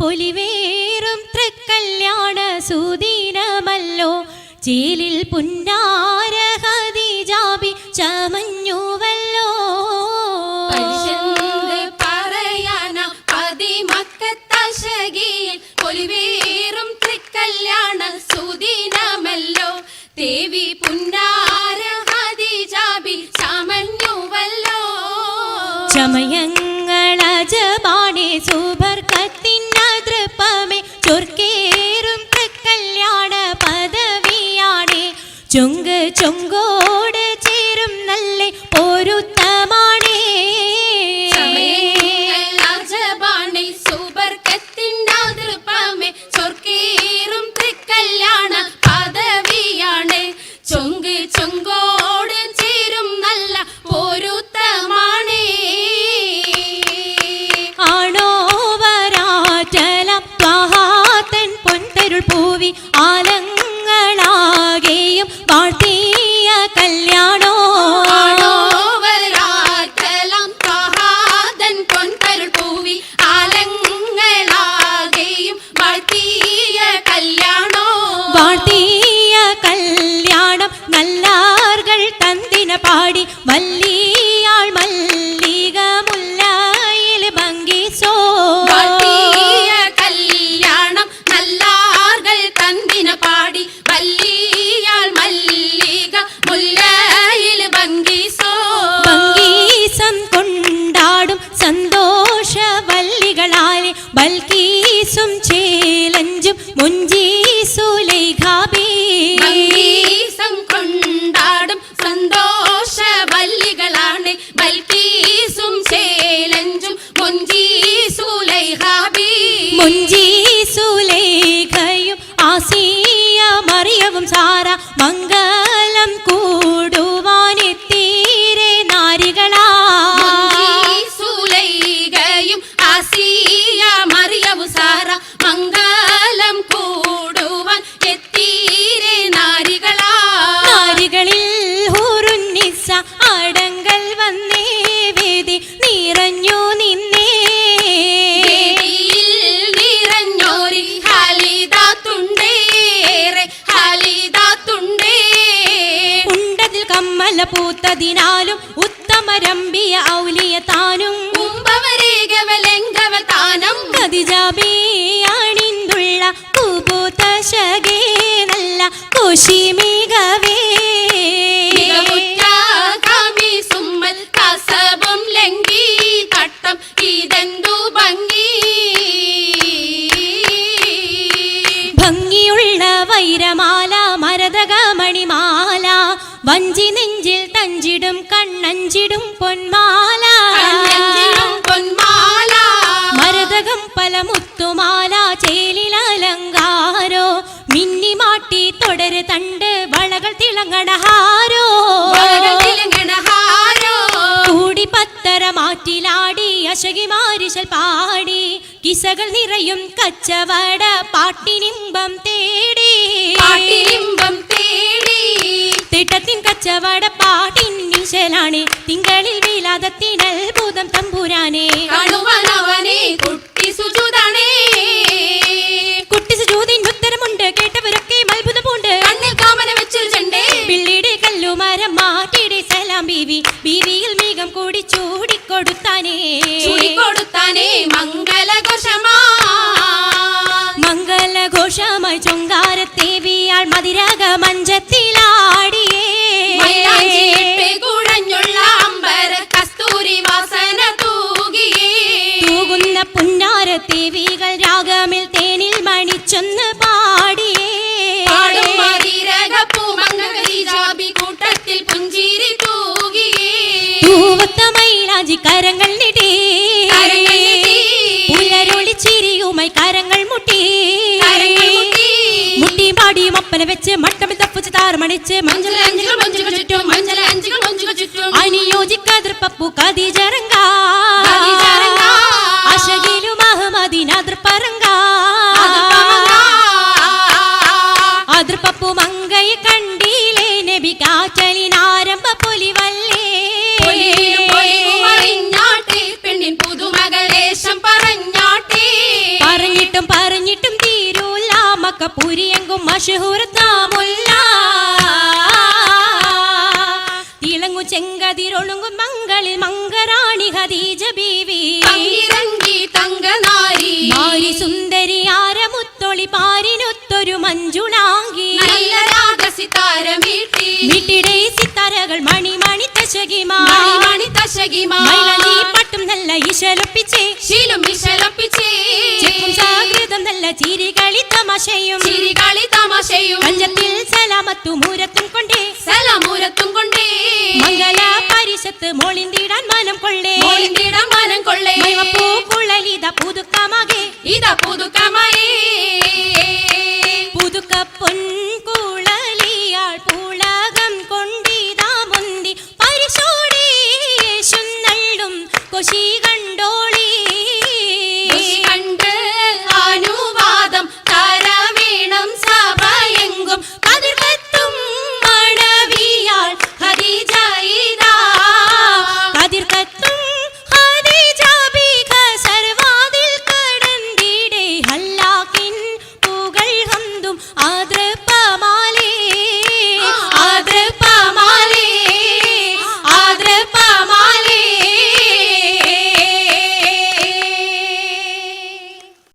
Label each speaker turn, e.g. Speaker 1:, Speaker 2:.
Speaker 1: പൊലിവേറും തൃക്കല്യാണ സുദീനമല്ലോ. ചേലിൽ പുന്നാര ചമയങ്ങളജപാണെ വല്ലിയാൾ മല്ലിക മുല്ലായിൽ
Speaker 2: ഭംഗിച്ചോ കല്യാണം നല്ലാർകൾ തന്തിന പാടി. വല്ലിയാൾ മല്ലിക മുല്ലായിൽ ഭംഗിച്ചോ
Speaker 1: ഭംഗീസം കൊണ്ടാടും സന്തോഷ വല്ലികളാലെ ബൽക്കീസും ചേലഞ്ചും മുഞ്ചീസുലൈഖാബി മംഗലം കൂടുവാനെത്തീരെ നാരികളാ.
Speaker 2: സുലൈകയും ആസിയ മറിയവു സാറ മംഗലം കൂടുവാൻ എത്തീരെ നാരികളാ.
Speaker 1: നാരികളിൽ ഹൂറുന്നിസ കമ്മല പൂത്തതിനാലും ഉത്തമരമ്പിയ ഔലിയ താനും
Speaker 2: താനം
Speaker 1: കതിജാബിയാണിന്തുള്ള പൂപൂത്ത ശകേ നല്ല കുശിമികവേ ഭംഗിയുള്ള വൈരമാല വഞ്ചി നെഞ്ചിൽ തഞ്ചിടും കണ്ണഞ്ചിടും പൊന്മാല.
Speaker 2: പൊന്മാല.
Speaker 1: മരതകം പല മുത്തുമാല ചേലിലലങ്കാരോ മിന്നിമാട്ടി തുടര് തണ്ട് വളകൾ തിളങ്ങണഹാരോ. കൂടി പത്തര മാറ്റിലാടി അശകിമാരിശൽ പാടി. കിസകൾ നിറയും കച്ചവട പാട്ടിനിമ്പം തേടി.
Speaker 2: പാട്ടിനിമ്പം
Speaker 1: തിട്ടത്തിൻ കച്ചവട പാട്ടിൻ നിശലാണ് തിങ്കളിൽ വിലാദത്തിനൽ ഭൂതം തമ്പുരാനെ.
Speaker 2: കാണുവാനവനെ കുട്ടി സുജുതാണേ.
Speaker 1: കുട്ടി സുജൂതിന് ഉത്തരമുണ്ട് കേട്ടവരൊക്കെ അത്ഭുതമുണ്ട്.
Speaker 2: കണ്ണിൽ കാമന വെച്ചൊരു ചെണ്ടേ.
Speaker 1: പിള്ളിയുടെ കല്ലുമരം മാറ്റിയുടെ സലാം ബീവി. ബീവിയിൽ മേഘം കൂടി ചൂടിക്കൊടുത്താനേ.
Speaker 2: ചുടിക്കൊടുത്താനേ മംഗലഘോഷമാ.
Speaker 1: മംഗലഘോഷമായി ചൊങ്കാരത്തേവിയാൾ മതിരക മഞ്ചത്തിലാടിയേ
Speaker 2: മൈലാഞ്ചിയിട്ട് കുഴഞ്ഞുള്ള അമ്പര കസ്തൂരി വാസന തൂകിയേ.
Speaker 1: തൂകുന്ന രാഗമിൽ തേനിൽ മണിച്ചൊന്ന് പാടിയേ.
Speaker 2: പാടും മതിരകപ്പൂമംഗീജാബി കൂട്ടത്തിൽ പുഞ്ചിരി തൂകിയേ.
Speaker 1: തൂവത്ത മൈലാജി കരങ്ങൾ
Speaker 2: കരങ്ങൾ നീട്ടി.
Speaker 1: പുലരൊളി ചിരിയുമായി കരങ്ങൾ മുട്ടി.
Speaker 2: മുട്ടി.
Speaker 1: മുട്ടി പാടിയും ഒപ്പന വെച്ച് മട്ടമിൽ തപ്പുച്ച് താറുമണിച്ച്
Speaker 2: മഞ്ചലഞ്ചുകൾ നബി
Speaker 1: കാച്ചലിനാരംഭ പുലിവല്ലേ?
Speaker 2: പെണ്ണിൻ
Speaker 1: പുതുമകലേശം പറഞ്ഞാട്ടേ. പറഞ്ഞിട്ടും പറഞ്ഞിട്ടും തീരൂല്ല മക്ക
Speaker 2: പുരിയെങ്കും
Speaker 1: മഷഹൂർ താമുല്ല തിളങ്ങും ചെങ്കതിരൊളുങ്കും മംഗളിൽ മങ്കരാണി ഹദീജ ബീവി.
Speaker 2: തങ്കനാരി.
Speaker 1: സുന്ദരി ആരമുത്തൊളി പാരിനൊത്തൊരു
Speaker 2: മഞ്ജുള.
Speaker 1: വീട്ടിടെ സിത്താരകൾ മണി മണി തശകിമാണി
Speaker 2: മണി മണി തശകിമാ
Speaker 1: മൈലജി പട്ടും നല്ല ഇശലൊപ്പിച്ചേ
Speaker 2: ശീലും മിശലപ്പിച്ചേ
Speaker 1: ജാഗ്രതം നല്ല ചിരികളി തമാശയും.
Speaker 2: ചിരികളി തമാശയും.
Speaker 1: അഞ്ചത്തിൽ സലാമത്തു മൂരത്തും കൊണ്ടേ.
Speaker 2: സലാമൂരത്തും കൊണ്ടേ.
Speaker 1: മംഗല പരിശത്ത് മോളിന്തിടാൻ മനം കൊള്ളേ.
Speaker 2: മോളിന്തിടം മനം കൊള്ളേ.
Speaker 1: പൂക്കുഴലിത പുതുക്കമാകെ.
Speaker 2: ഇതാ പുതുക്കമായി.
Speaker 1: ആദ്രപ്പ